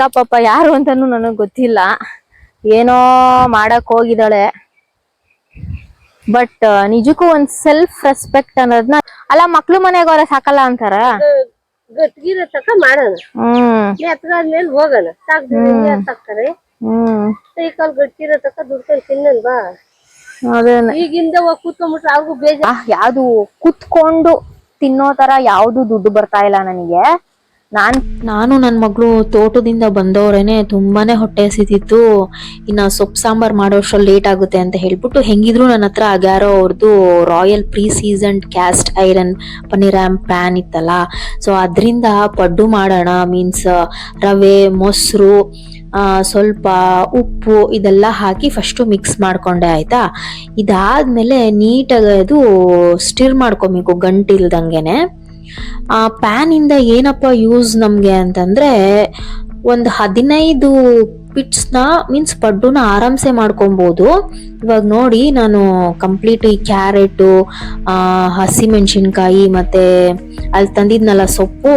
ಅಕ್ಕ ಪಾಪ ಯಾರು ಅಂತಾನು ನನಗ್ ಗೊತ್ತಿಲ್ಲ. ಏನೋ ಮಾಡಕ್ ಹೋಗಿದ್ದಾಳೆ. ಬಟ್ ನಿಜಕ್ಕೂ ಒಂದ್ ಸೆಲ್ಫ್ ರೆಸ್ಪೆಕ್ಟ್ ಅನ್ನೋದ್ನ ಅಲ್ಲ ಮಕ್ಳು ಮನೆಗೆ ಅವ್ರ ಸಾಕಲ್ಲ ಅಂತಾರ? ಗಟ್ಗಿರ ತಕ ಮಾಡೋಣ ಹ್ಮ್. ಮೆತ್ತಗಾದ್ಮೇಲೆ ಹೋಗೋಣ ಸಾಕ್ತಾರೆ. ಕೈ ಕಾಲ್ ಗಟ್ಟಿರೋ ತಕ ದುಡ್ಕೊಂಡು ತಿನ್ನಲ್ ಬಾ. ಈಗಿಂದ ಕೂತ್ಕೊಂಡ್ಬಿಟ್ರೆ ಅವ್ರಿಗೂ ಬೇಜಾರ್. ಯಾವ್ದು ಕುತ್ಕೊಂಡು ತಿನ್ನೋ ತರ ಯಾವ್ದು ದುಡ್ಡು ಬರ್ತಾ ಇಲ್ಲ ನನಗೆ. ನಾನ್ ನಾನು ನನ್ನ ಮಗಳು ತೋಟದಿಂದ ಬಂದವರೇನೆ ತುಂಬಾನೇ ಹೊಟ್ಟೆ ಹಸಿತಿತ್ತು. ಇನ್ನ ಸೊಪ್ಪು ಸಾಂಬಾರ್ ಮಾಡೋಷ್ಟ್ರಲ್ಲಿ ಲೇಟ್ ಆಗುತ್ತೆ ಅಂತ ಹೇಳ್ಬಿಟ್ಟು ಹೆಂಗಿದ್ರು ನನ್ನ ಹತ್ರ ಅಗ್ಯಾರೋ ಅವ್ರದ್ದು royal pre seasoned cast iron paniyaram pan ಇತ್ತಲ್ಲ. ಸೊ ಅದರಿಂದ ಪಡ್ಡು ಮಾಡೋಣ ಮೀನ್ಸ್ ರವೆ, ಮೊಸರು ಸ್ವಲ್ಪ ಉಪ್ಪು ಇದೆಲ್ಲ ಹಾಕಿ ಫಸ್ಟು ಮಿಕ್ಸ್ ಮಾಡ್ಕೊಂಡೆ ಆಯ್ತಾ. ಇದಾದ್ಮೇಲೆ ನೀಟಾಗಿ ಅದು ಸ್ಟಿರ್ ಮಾಡ್ಕೊಬೇಕು ಗಂಟಿಲ್ದಂಗೆನೆ. ಆ ಪ್ಯಾನ್ ಇಂದ ಏನಪ್ಪ ಯೂಸ್ ನಮಗೆ ಅಂತಂದ್ರೆ ಒಂದು ಹದಿನೈದು ಪಿಟ್ಸ್ನ ಮೀನ್ಸ್ ಪಡ್ಡುನ ಆರಾಮ್ಸೆ ಮಾಡ್ಕೊಬೋದು. ಇವಾಗ ನೋಡಿ ನಾನು ಕಂಪ್ಲೀಟ್ ಈ ಕ್ಯಾರೆಟು ಹಸಿಮೆಣಸಿನ್ಕಾಯಿ ಮತ್ತೆ ಅಲ್ಲಿ ತಂದಿದ್ನಲ್ಲ ಸೊಪ್ಪು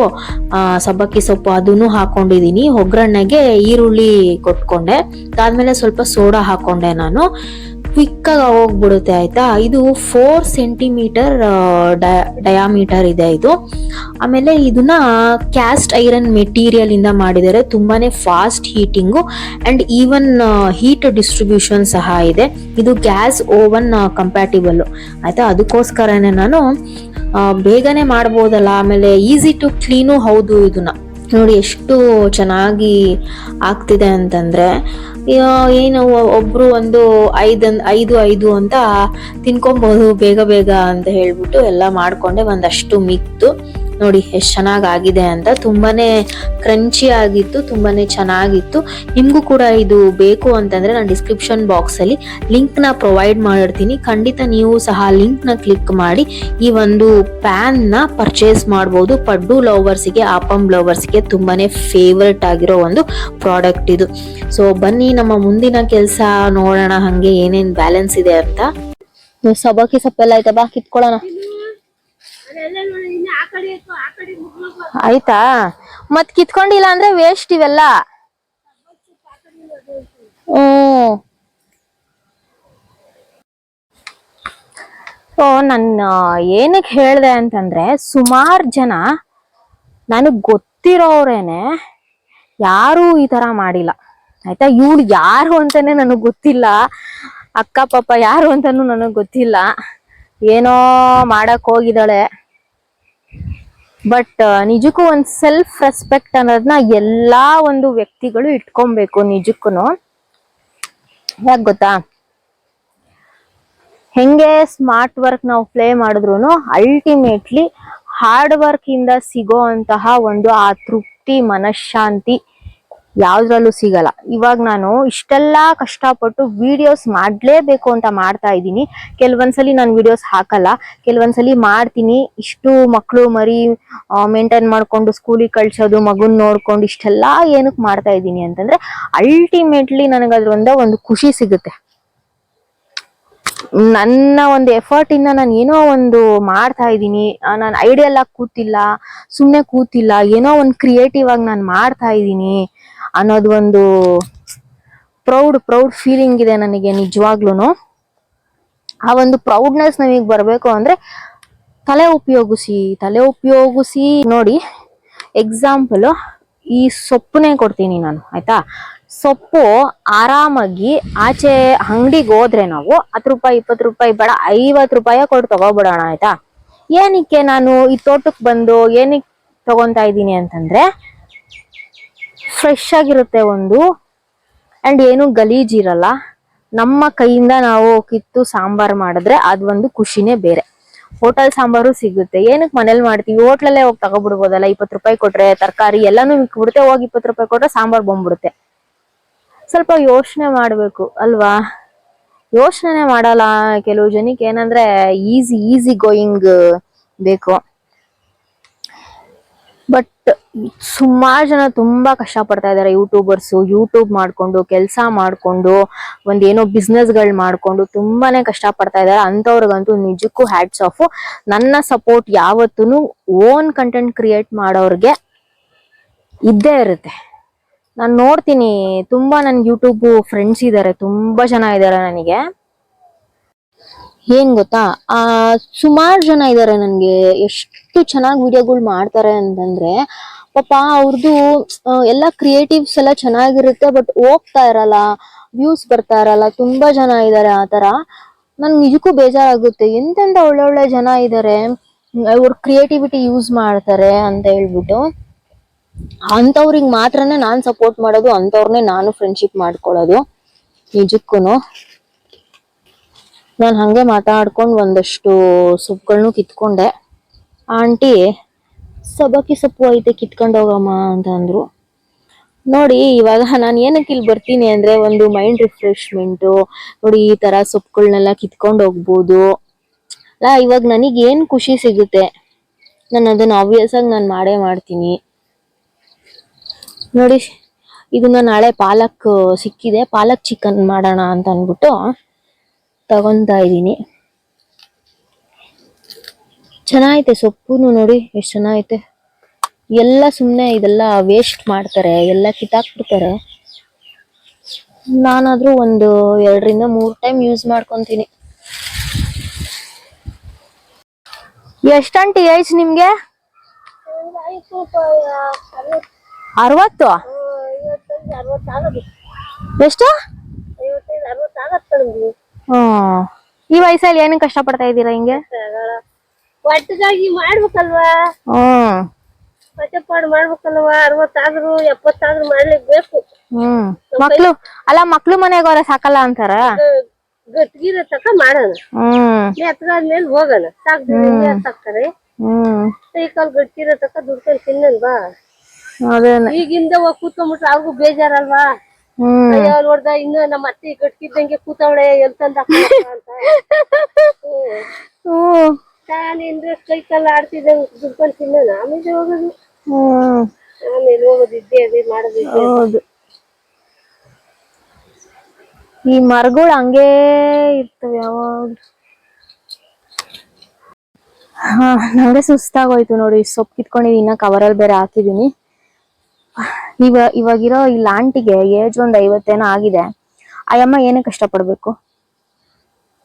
ಸಬ್ಬಕ್ಕಿ ಸೊಪ್ಪು ಅದನ್ನು ಹಾಕೊಂಡಿದೀನಿ. ಒಗ್ಗರಣೆಗೆ ಈರುಳ್ಳಿ ಕೊಟ್ಕೊಂಡೆ. ಅದಾದ್ಮೇಲೆ ಸ್ವಲ್ಪ ಸೋಡಾ ಹಾಕೊಂಡೆ ನಾನು. ಕ್ವಿಕ್ ಆಗಿ ಹೋಗ್ಬಿಡುತ್ತೆ, ಆಯ್ತಾ? ಇದು ಫೋರ್ ಸೆಂಟಿಮೀಟರ್ ಡಯಾಮೀಟರ್ ಇದೆ ಇದು. ಆಮೇಲೆ ಇದನ್ನ ಕ್ಯಾಸ್ಟ್ ಐರನ್ ಮೆಟೀರಿಯಲ್ ಇಂದ ಮಾಡಿದ್ದಾರೆ. ತುಂಬಾನೇ fast heating and even heat distribution ಸಹ ಇದೆ. ಇದು ಗ್ಯಾಸ್ ಓವನ್ ಕಂಪ್ಯಾಟಿಬಲ್ ಆಯ್ತಾ? ಅದಕ್ಕೋಸ್ಕರನೇ ನಾನು ಬೇಗನೆ ಮಾಡ್ಬೋದಲ್ಲ. ಆಮೇಲೆ ಈಸಿ ಟು ಕ್ಲೀನು ಹೌದು ಇದನ್ನ. ನೋಡಿ ಎಷ್ಟು ಚೆನ್ನಾಗಿ ಆಗ್ತಿದೆ ಅಂತಂದ್ರೆ ಏನು ಒಬ್ಬರು ಒಂದು ಐದನ್ ಐದು ಐದು ಅಂತ ತಿನ್ಕೊಬಹುದು ಬೇಗ ಬೇಗ ಅಂತ ಹೇಳ್ಬಿಟ್ಟು ಎಲ್ಲ ಮಾಡ್ಕೊಂಡೆ ಒಂದಷ್ಟು ಮಿಕ್ತು ನೋಡಿ, ಎಷ್ಟು ಚೆನ್ನಾಗಿ ಆಗಿದೆ ಅಂತ. ತುಂಬಾನೇ ಕ್ರಂಚಿ ಆಗಿತ್ತು, ತುಂಬಾನೇ ಚೆನ್ನಾಗಿತ್ತು. ನಿಮಗೂ ಕೂಡ ಇದು ಬೇಕು ಅಂತಂದ್ರೆ ನಾನು ಡಿಸ್ಕ್ರಿಪ್ಷನ್ ಬಾಕ್ಸ್ ಅಲ್ಲಿ ಲಿಂಕ್ನ ಪ್ರೊವೈಡ್ ಮಾಡಿರ್ತೀನಿ. ಖಂಡಿತ ನೀವು ಸಹ ಲಿಂಕ್ನ ಕ್ಲಿಕ್ ಮಾಡಿ ಈ ಒಂದು ಪ್ಯಾನ್ನ ಪರ್ಚೇಸ್ ಮಾಡಬಹುದು ಪಡ್ಡು ಆಪಂ ಆಪಮ್ ಲವರ್ಸ್ಗೆ ತುಂಬಾನೇ ಫೇವ್ರೆಟ್ ಆಗಿರೋ ಒಂದು ಪ್ರಾಡಕ್ಟ್ ಇದು. ಸೊ ಬನ್ನಿ, ನಮ್ಮ ಮುಂದಿನ ಕೆಲಸ ನೋಡೋಣ, ಹಂಗೆ ಏನೇನು ಬ್ಯಾಲೆನ್ಸ್ ಇದೆ ಅಂತ. ಸಬಾಕಿ ಸೊಪ್ಪೆಲ್ಲ ಆಯ್ತಾ? ಬಾ, ಕಿತ್ಕೊಳ್ಳೋಣ. ಆಯ್ತಾ? ಮತ್ ಕಿತ್ಕೊಂಡಿಲ್ಲ ಅಂದ್ರೆ ವೇಸ್ಟ್ ಇವೆಲ್ಲ. ಹ್ಮ್. ಓ ನನ್ನ ಏನಕ್ಕೆ ಹೇಳ್ದೆ ಅಂತಂದ್ರೆ ಸುಮಾರು ಜನ ನನಗ್ ಗೊತ್ತಿರೋರೇನೆ ಯಾರು ಈ ತರ ಮಾಡಿಲ್ಲ. ಆಯ್ತಾ? ಇವಳು ಯಾರು ಅಂತಾನೆ ನನಗ್ ಗೊತ್ತಿಲ್ಲ. ಅಕ್ಕ, ಪಾಪ ಯಾರು ಅಂತಾನು ನನಗ್ ಗೊತ್ತಿಲ್ಲ. ಏನೋ ಮಾಡಕ್ ಹೋಗಿದ್ದಾಳೆ. ಬಟ್ ನಿಜಕ್ಕೂ ಒಂದ್ ಸೆಲ್ಫ್ ರೆಸ್ಪೆಕ್ಟ್ ಅನ್ನೋದನ್ನ ಎಲ್ಲಾ ಒಂದು ವ್ಯಕ್ತಿಗಳು ಇಟ್ಕೊಬೇಕು ನಿಜಕ್ಕೂ ಯಾಕ್ ಗೊತ್ತಾ? ಹೆಂಗೆ ಸ್ಮಾರ್ಟ್ ವರ್ಕ್ ನಾವು ಪ್ಲೇ ಮಾಡಿದ್ರು ಅಲ್ಟಿಮೇಟ್ಲಿ ಹಾರ್ಡ್ ವರ್ಕ್ ಇಂದ ಸಿಗೋ ಅಂತಹ ಒಂದು ಆ ತೃಪ್ತಿ, ಮನಃಶಾಂತಿ ಯಾವ್ದ್ರಲ್ಲೂ ಸಿಗಲ್ಲ. ಇವಾಗ ನಾನು ಇಷ್ಟೆಲ್ಲ ಕಷ್ಟಪಟ್ಟು ವಿಡಿಯೋಸ್ ಮಾಡ್ಲೇಬೇಕು ಅಂತ ಮಾಡ್ತಾ ಇದ್ದೀನಿ. ಕೆಲವೊಂದ್ಸಲಿ ನಾನು ವಿಡಿಯೋಸ್ ಹಾಕಲ್ಲ. ಕೆಲವೊಂದ್ಸಲಿ ಮಾಡ್ತೀನಿ. ಇಷ್ಟು ಮಕ್ಕಳು ಮರಿ ಮೇಂಟೈನ್ ಮಾಡ್ಕೊಂಡು ಸ್ಕೂಲಿಗೆ ಕಳ್ಸೋದು, ಮಗುನ್ ನೋಡ್ಕೊಂಡು ಇಷ್ಟೆಲ್ಲ ಏನಕ್ಕೆ ಮಾಡ್ತಾ ಇದ್ದೀನಿ ಅಂತಂದ್ರೆ ಅಲ್ಟಿಮೇಟ್ಲಿ ನನಗೆ ಅದ್ರಿಂದ ಒಂದು ಖುಷಿ ಸಿಗುತ್ತೆ. ನನ್ನ ಒಂದು ಎಫರ್ಟ್ ಇಂದ ನಾನು ಏನೋ ಒಂದು ಮಾಡ್ತಾ ಇದ್ದೀನಿ. ನಾನು ಐಡಿಯಲ್ ಕೂತಿಲ್ಲ ಸುಮ್ಮನೆ ಕೂತಿಲ್ಲ, ಏನೋ ಒಂದು ಕ್ರಿಯೇಟಿವ್ ಆಗಿ ನಾನು ಮಾಡ್ತಾ ಇದ್ದೀನಿ. ಅನ್ನೋದು ಒಂದು ಪ್ರೌಡ್ ಪ್ರೌಡ್ ಫೀಲಿಂಗ್ ಇದೆ ನನಗೆ ನಿಜವಾಗ್ಲೂ ಆ ಒಂದು ಪ್ರೌಡ್ನೆಸ್ ನಮಗೆ ಬರಬೇಕು ಅಂದ್ರೆ ತಲೆ ಉಪಯೋಗಿಸಿ ತಲೆ ಉಪಯೋಗಿಸಿ ನೋಡಿ ಎಕ್ಸಾಂಪಲ್ ಈ ಸೊಪ್ಪನ್ನೇ ಕೊಡ್ತೀನಿ ನಾನು, ಆಯ್ತಾ? ಸೊಪ್ಪು ಆರಾಮಾಗಿ ಆಚೆ ಅಂಗಡಿಗೆ ಹೋದ್ರೆ ನಾವು ಹತ್ತು ರೂಪಾಯಿ, ಇಪ್ಪತ್ತು ರೂಪಾಯಿ, ಬೇಡ, ಐವತ್ತು ರೂಪಾಯಿ ಕೊಟ್ಟು ತಗೋಬಿಡೋಣ, ಆಯ್ತಾ? ಏನಕ್ಕೆ ನಾನು ಈ ತೋಟಕ್ಕೆ ಬಂದು ಏನಕ್ಕೆ ತಗೊಂತಾ ಇದ್ದೀನಿ ಅಂತಂದ್ರೆ ಫ್ರೆಶ್ ಆಗಿರುತ್ತೆ ಒಂದು. ಅಂಡ್ ಏನು ಗಲೀಜಿರಲ್ಲ ನಮ್ಮ ಕೈಯಿಂದ ನಾವು ಕಿತ್ತು ಸಾಂಬಾರ್ ಮಾಡಿದ್ರೆ ಅದೊಂದು ಖುಷಿನೇ ಬೇರೆ. ಹೋಟೆಲ್ ಸಾಂಬಾರು ಸಿಗುತ್ತೆ. ಏನಕ್ಕೆ ಮನೇಲಿ ಮಾಡ್ತೀವಿ? ಹೋಟ್ಲಲ್ಲೇ ಹೋಗಿ ತಗೊಬಿಡ್ಬೋದಲ್ಲ? ಇಪ್ಪತ್ತು ರೂಪಾಯಿ ಕೊಟ್ರೆ ತರಕಾರಿ ಎಲ್ಲಾನು ಮಿಕ್ಬಿಡುತ್ತೆ ಹೋಗಿ ಇಪ್ಪತ್ತು ರೂಪಾಯಿ ಕೊಟ್ರೆ ಸಾಂಬಾರ್ ಬಂದ್ಬಿಡುತ್ತೆ. ಸ್ವಲ್ಪ ಯೋಚನೆ ಮಾಡಬೇಕು, ಅಲ್ವಾ? ಯೋಚನೆ ಮಾಡಲ್ಲ ಕೆಲವು ಜನಕ್ಕೆ ಏನಂದ್ರೆ ಈಸಿ ಈಸಿ ಗೋಯಿಂಗ್ ಬೇಕು. ಬಟ್ ಸುಮಾರು ಜನ ತುಂಬಾ ಕಷ್ಟ ಪಡ್ತಾ ಇದಾರೆ ಯೂಟ್ಯೂಬರ್ಸ್ ಯೂಟ್ಯೂಬ್ ಮಾಡ್ಕೊಂಡು, ಕೆಲಸ ಮಾಡ್ಕೊಂಡು ಒಂದೇನೋ ಬಿಸ್ನೆಸ್ಗಳು ಮಾಡ್ಕೊಂಡು ತುಂಬಾನೇ ಕಷ್ಟ ಪಡ್ತಾ ಇದಾರೆ. ಅಂತವ್ರಿಗಂತೂ ನಿಜಕ್ಕೂ ಹ್ಯಾಟ್ಸ್ ಆಫ್ ನನ್ನ ಸಪೋರ್ಟ್ ಯಾವತ್ತೂ ಓನ್ ಕಂಟೆಂಟ್ ಕ್ರಿಯೇಟ್ ಮಾಡೋರ್ಗೆ ಇದ್ದೇ ಇರುತ್ತೆ. ನಾನು ನೋಡ್ತೀನಿ, ತುಂಬಾ ನನ್ಗೆ ಯೂಟ್ಯೂಬ್ ಫ್ರೆಂಡ್ಸ್ ಇದ್ದಾರೆ ತುಂಬಾ ಜನ ಇದ್ದಾರೆ ನನಗೆ. ಏನ್ ಗೊತ್ತಾ? ಆ, ಸುಮಾರು ಜನ ಇದ್ದಾರೆ ನನ್ಗೆ. ಎಷ್ಟು ಚೆನ್ನಾಗಿ ವಿಡಿಯೋಗಳು ಮಾಡ್ತಾರೆ ಅಂತಂದ್ರೆ, ಪಾಪ ಅವ್ರದ್ದು ಎಲ್ಲ ಕ್ರಿಯೇಟಿವ್ಸ್ ಎಲ್ಲ ಚೆನ್ನಾಗಿರುತ್ತೆ, ಬಟ್ ಹೋಗ್ತಾ ಇರಲ್ಲ. ವ್ಯೂಸ್ ಬರ್ತಾ ಇರಲ್ಲ. ತುಂಬಾ ಜನ ಇದ್ದಾರೆ ಆತರ ನನ್ಗೆ ನಿಜಕ್ಕೂ ಬೇಜಾರಾಗುತ್ತೆ. ಎಂತೆಂತ ಒಳ್ಳೊಳ್ಳೆ ಜನ ಇದ್ದಾರೆ ಅವ್ರ ಕ್ರಿಯೇಟಿವಿಟಿ ಯೂಸ್ ಮಾಡ್ತಾರೆ ಅಂತ ಹೇಳ್ಬಿಟ್ಟು. ಅಂಥವ್ರಿಗೆ ಮಾತ್ರನೇ ನಾನು ಸಪೋರ್ಟ್ ಮಾಡೋದು ಅಂಥವ್ರನ್ನೇ ನಾನು ಫ್ರೆಂಡ್ಶಿಪ್ ಮಾಡ್ಕೊಳ್ಳೋದು. ನಿಜಕ್ಕೂನು. ನಾನು ಹಾಗೆ ಮಾತಾಡ್ಕೊಂಡು ಒಂದಷ್ಟು ಸೊಪ್ಪುಗಳನ್ನು ಕಿತ್ಕೊಂಡೆ. ಆಂಟಿ ಸಬಕ್ಕಿ ಸೊಪ್ಪು ಐತೆ ಕಿತ್ಕೊಂಡು ಹೋಗಮ್ಮ ಅಂತ ಅಂದರು. ನೋಡಿ, ಇವಾಗ ನಾನು ಏನಕ್ಕೆ ಇಲ್ಲಿ ಬರ್ತೀನಿ ಅಂದ್ರೆ ಒಂದು ಮೈಂಡ್ ರಿಫ್ರೆಶ್ಮೆಂಟು ನೋಡಿ ಈ ತರ ಸೊಪ್ಪುಗಳನ್ನೆಲ್ಲ ಕಿತ್ಕೊಂಡು ಹೋಗ್ಬೋದು. ಅಲ್ಲ ಇವಾಗ ನನಗೇನು ಖುಷಿ ಸಿಗುತ್ತೆ? ನಾನು ಅದನ್ನು ಆಬ್ವಿಯಸ್ ಆಗಿ ನಾನು ಮಾಡೇ ಮಾಡ್ತೀನಿ. ನೋಡಿ, ಇದನ್ನ ನಾಳೆ ಪಾಲಕ್ ಸಿಕ್ಕಿದೆ. ಪಾಲಕ್ ಚಿಕನ್ ಮಾಡೋಣ ಅಂತ ಅಂದ್ಬಿಟ್ಟು ತಗೊಂತಾ ಇದ್ದೀನಿ ಚೆನ್ನಾಗೈತೆ ಸೊಪ್ಪುನು ನೋಡಿ ಎಷ್ಟು ಚೆನ್ನಾಗೈತೆ. ಎಲ್ಲ ಸುಮ್ಮನೆ ಇದೆಲ್ಲ ವೇಸ್ಟ್ ಮಾಡ್ತಾರೆ ಎಲ್ಲ ಕಿತ್ತಾಕ್ಬಿಡ್ತಾರೆ. ನಾನಾದರೂ ಒಂದು ಎರಡರಿಂದ ಮೂರು ಟೈಮ್ ಯೂಸ್ ಮಾಡ್ಕೊತೀನಿ. ಎಷ್ಟಂಟಿ ಏಜ್ ನಿಮ್ಗೆ? ಅರವತ್ತು? ಎಷ್ಟು? ಹ್ಮ್. ಈ ವಯಸ್ಸಲ್ಲಿ ಏನ್ ಕಷ್ಟ ಪಡ್ತಾ ಇದೀರಾ ಹಿಂಗೆ? ಒಟ್ಟಿಗಾಗಿ ಮಾಡ್ಬೇಕಲ್ವಾ? ಹ್ಮ್. ಕಷ್ಟಪಾಡು ಮಾಡ್ಬೇಕಲ್ವಾ? ಅರವತ್ತಾದ್ರು ಎಪ್ಪತ್ತಾದ್ರು ಮಾಡ್ಲಿಕ್ ಬೇಕು. ಹ್ಮ್. ಮಕ್ಳು ಅಲ್ಲ ಮಕ್ಳು ಮನೆಗೆ ಅವ್ರ ಸಾಕಲ್ಲ ಅಂತಾರ? ಗಟ್ಟಿಗಿರ ತಕ ಮಾಡೋಣ. ಹ್ಮ್. ಎತ್ತಗಾದ್ಮೇಲೆ ಹೋಗೋಣ. ಸಾಕ್ತಾರೆ ಸಾಕ್ತಾರೆ ಕೈ ಕಾಲು ಗಟ್ಟಿಗಿರೋ ತಕ ದುಡ್ಕೊಂಡು ತಿನ್ನಲ್ವಾ ಈಗಿಂದ ಹೋಗಿ ಕೂತ್ಕೊಂಡ್ಬಿಟ್ರೆ ಅವ್ರಿಗೂ ಬೇಜಾರಲ್ವಾ? ಅಯ್ಯೋ ನೋಡ್ದ ಇನ್ನು ನಮ್ಮ ಅತ್ತೆ ಗಟ್ಟಿದ್ದಂಗೆ ಕೂತವಳೆ ಎಲ್ ತಂದ ಅಂತ. ತಾನೇನ್ರ ಕೈ ಕಾಲು ಆಡ್ತಿದ್ದಂಗೆ ದುಡ್ಕೊಂಡು ತಿನ್ನೋಣ ಆಮೇಲೆ ಹೋಗೋದು. ಆಮೇಲೆ ಹೋಗೋದು ಇದ್ದೇ ಅದೇ ಮಾಡೋದು ಇದ್ದೇ ಹೌದು. ಈ ಮರಗಳು ಹಂಗೇ ಇರ್ತವೆ ಯಾವಾಗ ಹಾ ನಂಗೆ ಸುಸ್ತಾಗೋಯ್ತು ನೋಡಿ ಸೊಪ್ಪು ಕಿತ್ಕೊಂಡಿದ್ದೀನಿ ಇನ್ನ ಕವರಲ್ಲಿ ಬೇರೆ ಹಾಕಿದೀನಿ. ಇವ ಇವಾಗಿರೋ ಈ ಆಂಟಿಗೆ ಏಜ್ ಒಂದ್ ಐವತ್ತೇನೋ ಆಗಿದೆ. ಅಯ್ಯಮ್ಮ ಕಷ್ಟ ಪಡ್ಬೇಕು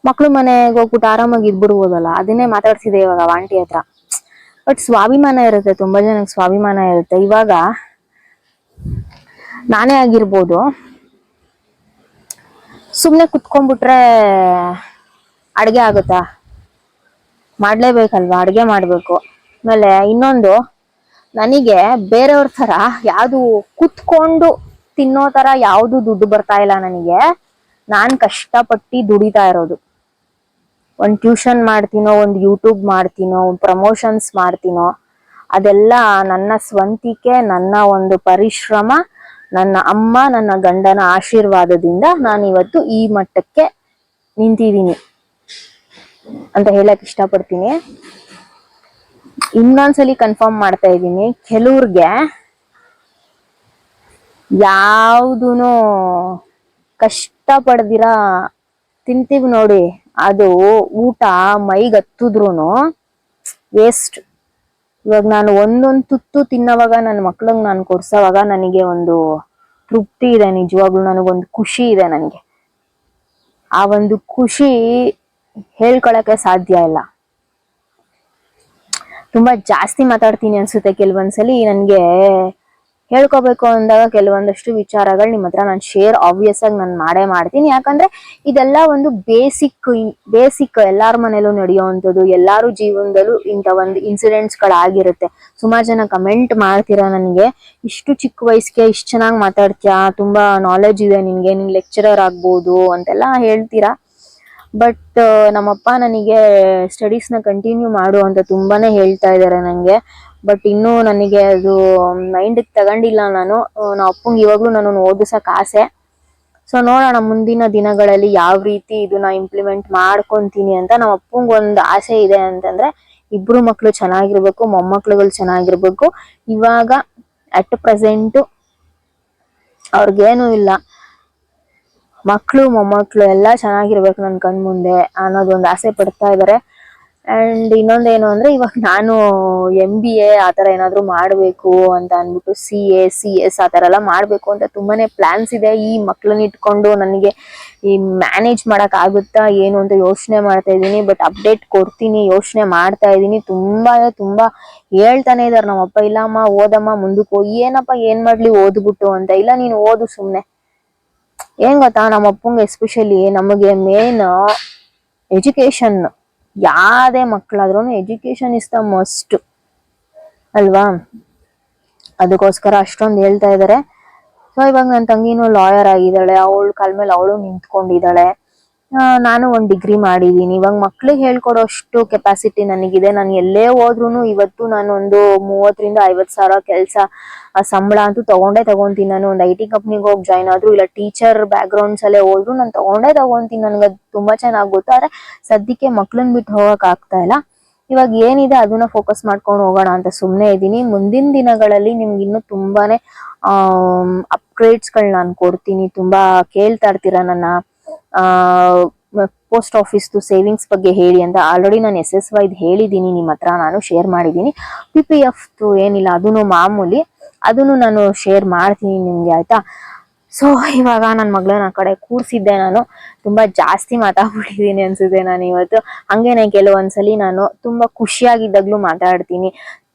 ಮಕ್ಳು ಮನೆಗೆ ಹೋಗ್ಬಿಟ್ಟು ಆರಾಮಾಗಿ ಇದ್ಬಿಡ್ಬೋದಲ್ಲ, ಅದನ್ನೇ ಮಾತಾಡ್ಸಿದೆ ಇವಾಗ ಆಂಟಿ ಹತ್ರ. ಬಟ್ ಸ್ವಾಭಿಮಾನ ಇರುತ್ತೆ, ತುಂಬಾ ಜನಕ್ಕೆ ಸ್ವಾಭಿಮಾನ ಇರುತ್ತೆ. ಇವಾಗ ನಾನೇ ಆಗಿರ್ಬೋದು. ಸುಮ್ನೆ ಕುತ್ಕೊಂಡ್ಬಿಟ್ರೆ ಅಡ್ಗೆ ಆಗುತ್ತಾ? ಮಾಡ್ಲೇಬೇಕಲ್ವಾ? ಅಡ್ಗೆ ಮಾಡ್ಬೇಕು. ಆಮೇಲೆ ಇನ್ನೊಂದು ನನಗೆ ಬೇರೆಯವ್ರ ತರ ಯಾವುದು ಕುತ್ಕೊಂಡು ತಿನ್ನೋ ತರ ಯಾವುದು ದುಡ್ಡು ಬರ್ತಾ ಇಲ್ಲ ನನಗೆ. ನಾನ್ ಕಷ್ಟಪಟ್ಟು ದುಡಿತಾ ಇರೋದು. ಒಂದ್ ಟ್ಯೂಷನ್ ಮಾಡ್ತೀನೋ, ಒಂದು ಯೂಟ್ಯೂಬ್ ಮಾಡ್ತೀನೋ, ಒಂದು ಪ್ರಮೋಷನ್ಸ್ ಮಾಡ್ತೀನೋ, ಅದೆಲ್ಲ ನನ್ನ ಸ್ವಂತಿಕೆ, ನನ್ನ ಒಂದು ಪರಿಶ್ರಮ, ನನ್ನ ಅಮ್ಮ, ನನ್ನ ಗಂಡನ ಆಶೀರ್ವಾದದಿಂದ ನಾನು ಇವತ್ತು ಈ ಮಟ್ಟಕ್ಕೆ ನಿಂತಿದ್ದೀನಿ ಅಂತ ಹೇಳಕ್ ಇಷ್ಟಪಡ್ತೀನಿ. ಇನ್ನೊಂದ್ಸಲಿ ಕನ್ಫರ್ಮ್ ಮಾಡ್ತಾ ಇದ್ದೀನಿ. ಕೆಲವ್ರಿಗೆ ಯಾವುದೂ ಕಷ್ಟ ಪಡ್ದಿರ ತಿಂತೀವಿ ನೋಡಿ, ಅದು ಊಟ ಮೈಗೆ ಹತ್ತುದ್ರುನು ವೇಸ್ಟ್ ಇವಾಗ ನಾನು ಒಂದೊಂದು ತುತ್ತು ತಿನ್ನೋವಾಗ ನನ್ನ ಮಕ್ಳಿಗೆ ನಾನು ಕೊಡ್ಸೋವಾಗ ನನಗೆ ಒಂದು ತೃಪ್ತಿ ಇದೆ, ನಿಜವಾಗ್ಲೂ ನನಗೊಂದು ಖುಷಿ ಇದೆ ನನಗೆ. ಆ ಒಂದು ಖುಷಿ ಹೇಳ್ಕೊಳಕ್ಕೆ ಸಾಧ್ಯ ಇಲ್ಲ. ತುಂಬಾ ಜಾಸ್ತಿ ಮಾತಾಡ್ತೀನಿ ಅನ್ಸುತ್ತೆ ಕೆಲವೊಂದ್ಸಲಿ. ನನ್ಗೆ ಹೇಳ್ಕೋಬೇಕು ಅಂದಾಗ ಕೆಲವೊಂದಷ್ಟು ವಿಚಾರಗಳು ನಿಮ್ಮ ಹತ್ರ ನಾನು ಶೇರ್ ಆಬ್ವಿಯಸ್ ಆಗಿ ನಾನು ಮಾಡೇ ಮಾಡ್ತೀನಿ. ಯಾಕಂದ್ರೆ ಇದೆಲ್ಲ ಒಂದು ಬೇಸಿಕ್ ಬೇಸಿಕ್ ಎಲ್ಲಾರ ಮನೇಲೂ ನಡೆಯುವಂಥದ್ದು ಎಲ್ಲಾರು ಜೀವನದಲ್ಲೂ ಇಂಥ ಒಂದು ಇನ್ಸಿಡೆಂಟ್ಸ್ ಗಳಾಗಿರುತ್ತೆ. ಸುಮಾರು ಜನ ಕಮೆಂಟ್ ಮಾಡ್ತೀರಾ ನನಗೆ? ಇಷ್ಟು ಚಿಕ್ಕ ವಯಸ್ಸಿಗೆ ಇಷ್ಟು ಚೆನ್ನಾಗಿ ಮಾತಾಡ್ತೀಯಾ? ತುಂಬಾ ನಾಲೆಜ್ ಇದೆ ನಿನ್ಗೆ, ನಿನ್ ಲೆಕ್ಚರರ್ ಆಗ್ಬೋದು ಅಂತೆಲ್ಲ ಹೇಳ್ತೀರಾ? ಬಟ್ ನಮ್ಮಪ್ಪ ನನಗೆ ಸ್ಟಡೀಸ್ನ ಕಂಟಿನ್ಯೂ ಮಾಡು ಅಂತ ತುಂಬಾನೇ ಹೇಳ್ತಾ ಇದ್ದಾರೆ ನನಗೆ ಬಟ್ ಇನ್ನೂ ನನಗೆ ಅದು ಮೈಂಡ್ ತಗೊಂಡಿಲ್ಲ ನಾನು. ನಮ್ಮ ಅಪ್ಪಂಗೆ ಇವಾಗ್ಲೂ ನಾನು ಓದಿಸಕ್ ಆಸೆ. ಸೊ ನೋಡೋಣ ಮುಂದಿನ ದಿನಗಳಲ್ಲಿ ಯಾವ ರೀತಿ ಇದನ್ನ ಇಂಪ್ಲಿಮೆಂಟ್ ಮಾಡ್ಕೊಂತೀನಿ ಅಂತ ನಮ್ಮ ಅಪ್ಪಂಗೆ ಒಂದು ಆಸೆ ಇದೆ ಅಂತಂದ್ರೆ, ಇಬ್ರು ಮಕ್ಳು ಚೆನ್ನಾಗಿರ್ಬೇಕು, ಮೊಮ್ಮಕ್ಳುಗಳು ಚೆನ್ನಾಗಿರ್ಬೇಕು. ಇವಾಗ ಅಟ್ ಪ್ರೆಸೆಂಟ್ ಅವ್ರಿಗೇನು ಇಲ್ಲ. ಮಕ್ಕಳು ಮೊಮ್ಮಕ್ಕಳು ಎಲ್ಲ ಚೆನ್ನಾಗಿರ್ಬೇಕು ನನ್ನ ಕಣ್ ಮುಂದೆ ಅನ್ನೋದು ಒಂದು ಆಸೆ ಪಡ್ತಾ ಇದ್ದಾರೆ ಅಂಡ್ ಇನ್ನೊಂದೇನು ಅಂದ್ರೆ ಇವಾಗ ನಾನು ಎಂ ಬಿ ಎ ಆತರ ಏನಾದ್ರು ಮಾಡ್ಬೇಕು ಅಂತ ಅನ್ಬಿಟ್ಟು ಸಿ ಎ ಸಿ ಎಸ್ ಆತರ ಎಲ್ಲ ಮಾಡ್ಬೇಕು ಅಂತ ತುಂಬಾನೇ ಪ್ಲಾನ್ಸ್ ಇದೆ. ಈ ಮಕ್ಳನ್ನ ಇಟ್ಕೊಂಡು ನನಗೆ ಈ ಮ್ಯಾನೇಜ್ ಮಾಡಕ್ ಆಗುತ್ತಾ ಏನು ಅಂತ ಯೋಚನೆ ಮಾಡ್ತಾ ಇದ್ದೀನಿ. ಬಟ್ ಅಪ್ಡೇಟ್ ಕೊಡ್ತೀನಿ, ಯೋಚನೆ ಮಾಡ್ತಾ ಇದ್ದೀನಿ. ತುಂಬಾ ತುಂಬಾ ಹೇಳ್ತಾನೆ ಇದಾರೆ ನಮ್ಮಪ್ಪ, ಇಲ್ಲಮ್ಮ, ಓದಮ್ಮ, ಮುಂದಕ್ಕೆ ಹೋಗಿ, ಏನಪ್ಪ ಏನ್ ಮಾಡ್ಲಿ, ಓದ್ಬಿಟ್ಟು ಅಂತ. ಇಲ್ಲ, ನೀನು ಓದು ಸುಮ್ನೆ. ಏನ್ ಗೊತ್ತಾ, ನಮ್ಮ ಅಪ್ಪಂಗೆ ಎಸ್ಪೆಷಲಿ ನಮಗೆ ಮೇನ್ ಎಜುಕೇಶನ್ ಯಾವುದೇ ಮಕ್ಕಳಾದ್ರೂ ಎಜುಕೇಶನ್ ಇಸ್ ದ ಮಸ್ಟ್ ಅಲ್ವಾ? ಅದಕ್ಕೋಸ್ಕರ ಅಷ್ಟೊಂದು ಹೇಳ್ತಾ ಇದಾರೆ. ಸೊ ಇವಾಗ ನನ್ನ ತಂಗಿನೂ ಲಾಯರ್ ಆಗಿದ್ದಾಳೆ. ಅವಳು ಕಾಲ ಮೇಲೆ ಅವಳು ನಿಂತ್ಕೊಂಡಿದ್ದಾಳೆ. ನಾನು ಒಂದ್ ಡಿಗ್ರಿ ಮಾಡಿದೀನಿ. ಇವಾಗ ಮಕ್ಳಿಗೆ ಹೇಳ್ಕೊಡೋ ಅಷ್ಟು ಕೆಪಾಸಿಟಿ ನನಗಿದೆ. ನಾನು ಎಲ್ಲೇ ಹೋದ್ರೂ ಇವತ್ತು ನಾನು ಒಂದು ಮೂವತ್ತರಿಂದ ಐವತ್ ಸಾವಿರ ಕೆಲಸ ಸಂಬಳ ಅಂತೂ ತಗೊಂಡೇ ತಗೊಂತೀನಿ. ನಾನು ಒಂದು ಐ ಟಿ ಕಂಪ್ನಿಗೆ ಹೋಗಿ ಜಾಯ್ನ್ ಆದ್ರು ಇಲ್ಲ ಟೀಚರ್ ಬ್ಯಾಕ್ ಅಲ್ಲೇ ಹೋದ್ರು ನಾನು ತಗೊಂಡೇ ತಗೊಂತೀನಿ. ನನ್ಗ ತುಂಬಾ ಚೆನ್ನಾಗಿ ಗೊತ್ತು. ಆದ್ರೆ ಸದ್ಯಕ್ಕೆ ಮಕ್ಳನ್ ಬಿಟ್ಟು ಹೋಗಕ್ ಆಗ್ತಾ ಇಲ್ಲ. ಇವಾಗ ಏನಿದೆ ಅದನ್ನ ಫೋಕಸ್ ಮಾಡ್ಕೊಂಡು ಹೋಗೋಣ ಅಂತ ಸುಮ್ನೆ ಇದ್ದೀನಿ ಮುಂದಿನ ದಿನಗಳಲ್ಲಿ ನಿಮ್ಗೆ ಇನ್ನೂ ತುಂಬಾನೇ ಅಪ್ಗ್ರೇಡ್ಸ್ ಗಳ್ ನಾನು ಕೊಡ್ತೀನಿ. ತುಂಬಾ ಕೇಳ್ತಾ ಇರ್ತೀರಾ ನನ್ನ ಪೋಸ್ಟ್ ಆಫೀಸ್ದು ಸೇವಿಂಗ್ಸ್ ಬಗ್ಗೆ ಹೇಳಿ ಅಂತ ಆಲ್ರೆಡಿ ನಾನು ಎಸ್ ಎಸ್ ವೈದ್ ಹೇಳಿದ್ದೀನಿ, ನಿಮ್ಮ ಹತ್ರ ನಾನು ಶೇರ್ ಮಾಡಿದ್ದೀನಿ. ಪಿ ಪಿ ಎಫ್ ಏನಿಲ್ಲ ಅದೂ ಮಾಮೂಲಿ. ಅದನ್ನು ನಾನು ಶೇರ್ ಮಾಡ್ತೀನಿ ನಿಮಗೆ, ಆಯಿತಾ? ಸೊ ಇವಾಗ ನನ್ನ ಮಗಳನ್ನ ಕಡೆ ಕೂರಿಸಿದ್ದೆ ನಾನು. ತುಂಬ ಜಾಸ್ತಿ ಮಾತಾಡ್ಬಿಟ್ಟಿದ್ದೀನಿ ಅನಿಸುತ್ತೆ ನಾನು ಇವತ್ತು. ಹಂಗೇನೆ ಕೆಲವೊಂದ್ಸಲಿ ನಾನು ತುಂಬ ಖುಷಿಯಾಗಿದ್ದಾಗ್ಲೂ ಮಾತಾಡ್ತೀನಿ,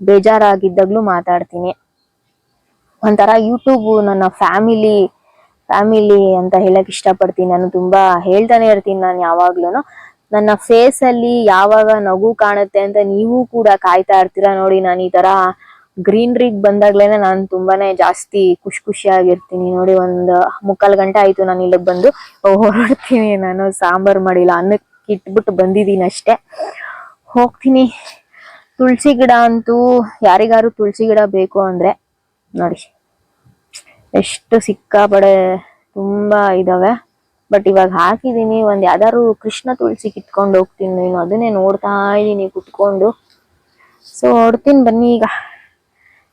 ಬೇಜಾರಾಗಿದ್ದಾಗ್ಲೂ ಮಾತಾಡ್ತೀನಿ. ಒಂಥರ ಯೂಟ್ಯೂಬು ನನ್ನ ಫ್ಯಾಮಿಲಿ ಫ್ಯಾಮಿಲಿ ಅಂತ ಹೇಳಕ್ ಇಷ್ಟಪಡ್ತೀನಿ. ನಾನು ತುಂಬಾ ಹೇಳ್ತಾನೆ ಇರ್ತೀನಿ ನಾನು ಯಾವಾಗ್ಲೂ ನನ್ನ ಫೇಸ್ ಅಲ್ಲಿ ಯಾವಾಗ ನಗು ಕಾಣುತ್ತೆ ಅಂತ ನೀವು ಕೂಡ ಕಾಯ್ತಾ ಇರ್ತೀರಾ ನೋಡಿ. ನಾನು ಈ ತರ ಗ್ರೀನ್ರಿಗ್ ಬಂದಾಗ್ಲೇನೆ ನಾನು ತುಂಬಾನೇ ಜಾಸ್ತಿ ಖುಷಿ ಖುಷಿಯಾಗಿರ್ತೀನಿ. ನೋಡಿ, ಒಂದ್ ಮುಕ್ಕಾಲ್ ಗಂಟೆ ಆಯ್ತು ನಾನು ಇಲ್ಲಿಗೆ ಬಂದು. ಹೊರಡ್ತೀನಿ ನಾನು ಸಾಂಬಾರ್ ಮಾಡಿಲ್ಲ. ಅನ್ನಕ್ಕೆ ಇಟ್ಬಿಟ್ಟು ಬಂದಿದ್ದೀನಿ ಅಷ್ಟೇ. ಹೋಗ್ತೀನಿ. ತುಳಸಿ ಗಿಡ ಅಂತೂ ಯಾರಿಗಾರು ತುಳಸಿ ಗಿಡ ಬೇಕು ಅಂದ್ರೆ ನೋಡಿ. ಎಷ್ಟು ಸಿಕ್ಕಾಪಡೆ ತುಂಬಾ ಇದಾವೆ. ಬಟ್ ಇವಾಗ ಹಾಕಿದೀನಿ, ಒಂದ್ ಯಾವ್ದಾದ್ರು ಕೃಷ್ಣ ತುಳಸಿ ಕಿತ್ಕೊಂಡು ಹೋಗ್ತೀನಿ ನೀನು, ಅದನ್ನೇ ನೋಡ್ತಾ ಇದ್ದೀನಿ ಕುತ್ಕೊಂಡು. ಸೊ ಹೊಡ್ತೀನಿ ಬನ್ನಿ ಈಗ.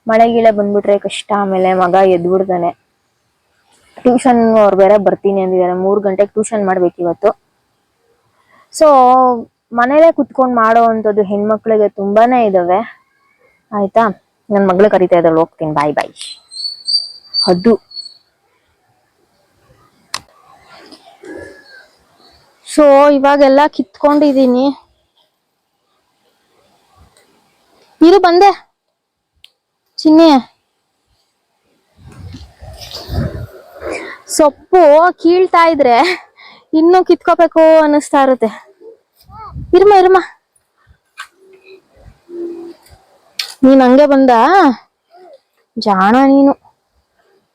ಮಳೆ ಗಿಳೆ ಬಂದ್ಬಿಟ್ರೆ ಕಷ್ಟ, ಆಮೇಲೆ ಮಗ ಎದ್ಬಿಡ್ತಾನೆ. ಟ್ಯೂಷನ್ ಅವ್ರು ಬೇರೆ ಬರ್ತೀನಿ ಅಂದಿದ್ದಾರೆ, ಮೂರ್ ಗಂಟೆಗೆ ಟ್ಯೂಷನ್ ಮಾಡ್ಬೇಕು ಇವತ್ತು. ಸೊ ಮನೇಲೆ ಕುತ್ಕೊಂಡು ಮಾಡೋ ಅಂಥದ್ದು ಹೆಣ್ಮಕ್ಳಿಗೆ ತುಂಬಾನೇ ಇದಾವೆ. ಆಯ್ತಾ? ನನ್ ಮಗಳು ಕರಿತಾ ಇದ್ದಾಳೆ, ಹೋಗ್ತೀನಿ ಬಾಯ್ ಬಾಯ್ ಅದು. ಸೊ ಇವಾಗೆಲ್ಲ ಕಿತ್ಕೊಂಡಿದೀನಿ. ಇರು, ಬಂದೆ. ಚಿನ್ನಿ. ಸೊಪ್ಪು ಕೀಳ್ತಾ ಇದ್ರೆ ಇನ್ನು ಕಿತ್ಕೋಬೇಕು ಅನ್ನಿಸ್ತಾ ಇರುತ್ತೆ. ಇರ್ಮ ಇರ್ಮ. ನೀನ್ ಹಂಗೆ ಬಂದ? ಜಾಣ ನೀನು.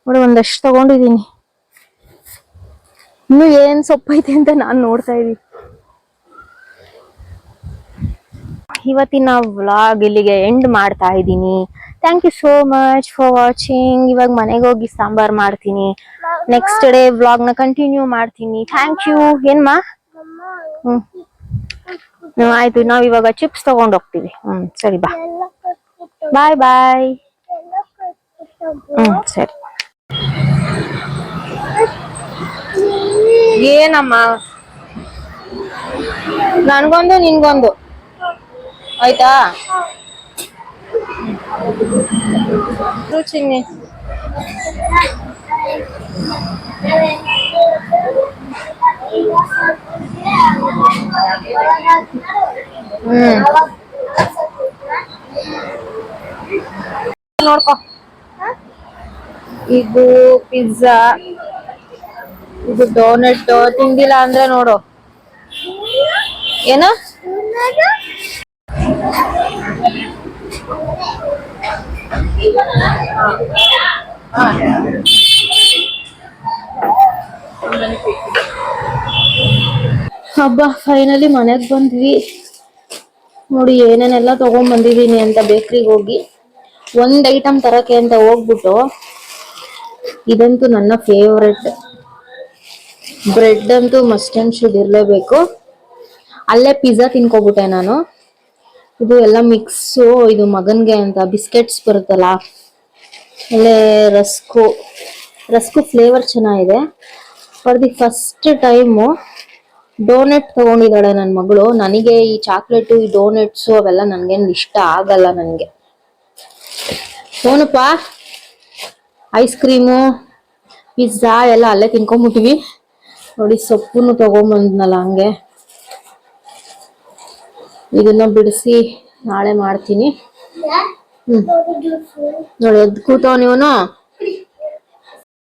ನೋಡಿ ಒಂದಷ್ಟು ತಗೊಂಡಿದ್ದೀನಿ ಇನ್ನು ಏನ್ ಸೊಪ್ಪೈತೆ ಅಂತ ನಾನು ನೋಡ್ತಾ ಇದ್ದೀನಿ ಇವತ್ತಿನ ವ್ಲಾಗ್ ಇಲ್ಲಿಗೆ ಎಂಡ್ ಮಾಡ್ತಾ ಇದ್ದೀನಿ thank you so much for watching ಇವಾಗ ಮನೆಗೆ ಹೋಗಿ ಸಾಂಬಾರ್ ಮಾಡ್ತೀನಿ. ನೆಕ್ಸ್ಟ್ ಡೇ ವ್ಲಾಗ್ನ ಕಂಟಿನ್ಯೂ ಮಾಡ್ತೀನಿ. ಥ್ಯಾಂಕ್ ಯು ಏನ್ಮಾ? ಹ್ಮ್. ಆಯ್ತು. ನಾವ್ ಇವಾಗ ಚಿಪ್ಸ್ ತಗೊಂಡ್ ಹೋಗ್ತೀವಿ. ಹ್ಮ್ ಸರಿ ಬಾ. ಬಾಯ್ ಬಾಯ್ ಹ್ಮ್ ಸರಿ. ಏನಮ್ಮ ನನ್ಗೊಂದು ನಿನ್ಗೊಂದು. ಆಯ್ತಾ? ಚಿನ್ನಿ ಹ್ಮ್. ನೋಡ್ಕೊ. ಇದು ಪಿಜ್ಜಾ. ಇದು ಡೋನೆಟ್ ತಿಂದಿಲ್ಲ ಅಂದ್ರೆ ನೋಡು. ಏನು? ಹಬ್ಬ ಫೈನಲಿ ಮನೆಗ್ ಬಂದ್ವಿ. ನೋಡಿ, ಏನೇನೆಲ್ಲ ತಗೊಂಡ್ ಬಂದಿದೀನಿ ಅಂತ ಬೇಕ್ರಿಗೆ ಹೋಗಿ. ಒಂದ್ ಐಟಮ್ ತರಕ್ಕೆ ಅಂತ ಹೋಗ್ಬಿಟ್ಟು, ಇದಂತೂ ನನ್ನ ಫೇವ್ರೆಟ್ ಬ್ರೆಡ್ ಅಂತೂ ಮಸ್ಟ್ ಅಂಡ್ ಶುಡ್ ಇರಲೇಬೇಕು. ಅಲ್ಲೇ ಪಿಜ್ಜಾ ತಿನ್ಕೊಬಿಟ್ಟೆ ನಾನು. ಇದು ಎಲ್ಲ ಮಿಕ್ಸು ಇದು ಮಗನ್ಗೆ ಅಂತ ಬಿಸ್ಕೆಟ್ಸ್ ಬರುತ್ತಲ್ಲ. ಅಲ್ಲೇ ರಸ್ಕು ರಸ್ಕು ಫ್ಲೇವರ್ ಚೆನ್ನಾಗಿದೆ. For the first time doughnut ತಗೊಂಡಿದ್ದಾಳೆ ನನ್ನ ಮಗಳು. ನನಗೆ ಈ ಚಾಕ್ಲೇಟು ಈ ಡೋನೆಟ್ಸು ಅವೆಲ್ಲ ನನಗೇನು ಇಷ್ಟ ಆಗಲ್ಲ ನನಗೆ. ಸೋನಪ್ಪ ಐಸ್ ಕ್ರೀಮು ಪಿಜ್ಜಾ ಎಲ್ಲ ಅಲ್ಲೇ ತಿನ್ಕೊಂಬಿಟ್ಟಿವಿ. ನೋಡಿ ಸೊಪ್ಪುನು ತಗೊಂಬಂದ್ನಲ್ಲ ಹಂಗೆ. ಇದನ್ನ ಬಿಡಿಸಿ ನಾಳೆ ಮಾಡ್ತೀನಿ. ಹ್ಮ್. ನೋಡಿ ಎದ್ ಕೂತವ್ ನೀವನು?